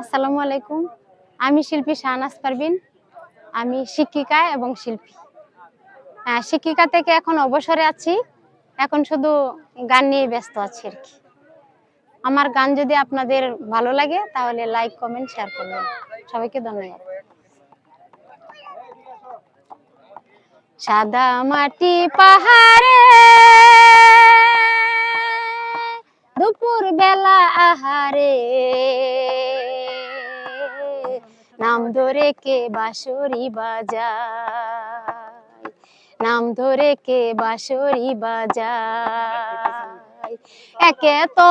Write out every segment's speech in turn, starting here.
আসসালামু আলাইকুম। আমি শিল্পী শাহনাজ পারবিন আমি শিক্ষিকা এবং শিল্পী। আহ, শিক্ষিকা থেকে এখন অবসরে আছি। এখন শুধু গান নিয়ে ব্যস্ত আছি আর কি। আমার গান যদি আপনাদের ভালো লাগে তাহলে লাইক কমেন্ট শেয়ার করবেন। সবাইকে ধন্যবাদ। সাদা মাটি পাহাড়ে দুপুর বেলা আহারে নাম ধরে কে বাঁশরি বাজায়? নাম ধরে কে বাঁশরি বাজায়? একে তো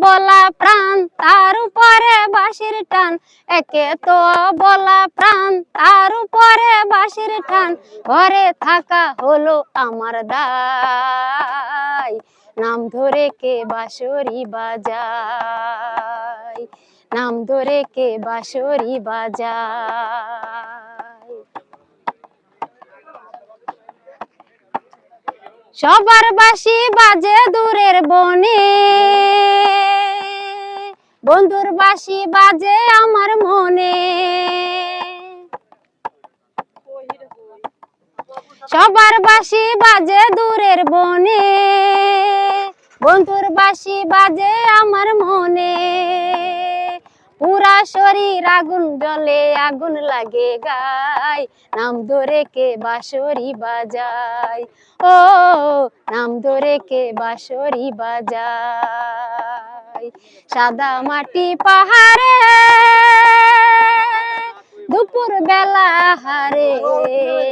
বলা প্রাণ, তার উপরে বাঁশির টান। একে তো বলা প্রাণ, তার উপরে বাঁশির টান। ঘরে থাকা হলো আমার দায়। নাম ধরে কে বাঁশরি বাজায়? নাম ধরে কে বাঁশরি বাজায়? সবার বাঁশি বাজে দূরের বনে। বন্ধুর বাঁশি বাজে আমার মনে। সবার বাঁশি বাজে দূরের বনে। বন্ধুর বাঁশি বাজে আমার মনে। পুরা শরীর আগুন জলে আগুন লাগে গায়। নাম ধরে কে বাঁশরি বাজায়? ও, নাম ধরে কে বাঁশরি বাজায়? সাদা মাটি পাহাড়ে দুপুর বেলা হারে।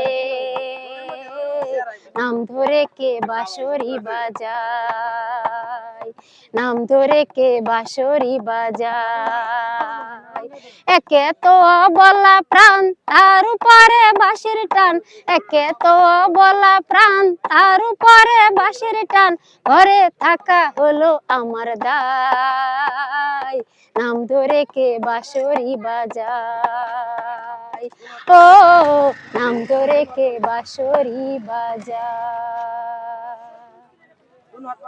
ধরে কে বাঁশরি বাজায়, নাম ধরে কে বাঁশরি বাজায়। একে তো বলা প্রাণ, তার উপরে বাঁশির টান। একে তো বলা প্রাণ, তার উপরে বাঁশির টান। ঘরে থাকা হলো আমার দায়। নাম ধরে কে বাঁশরি বাজায়। ও নাম তো রেখে বাঁশরি বাজায়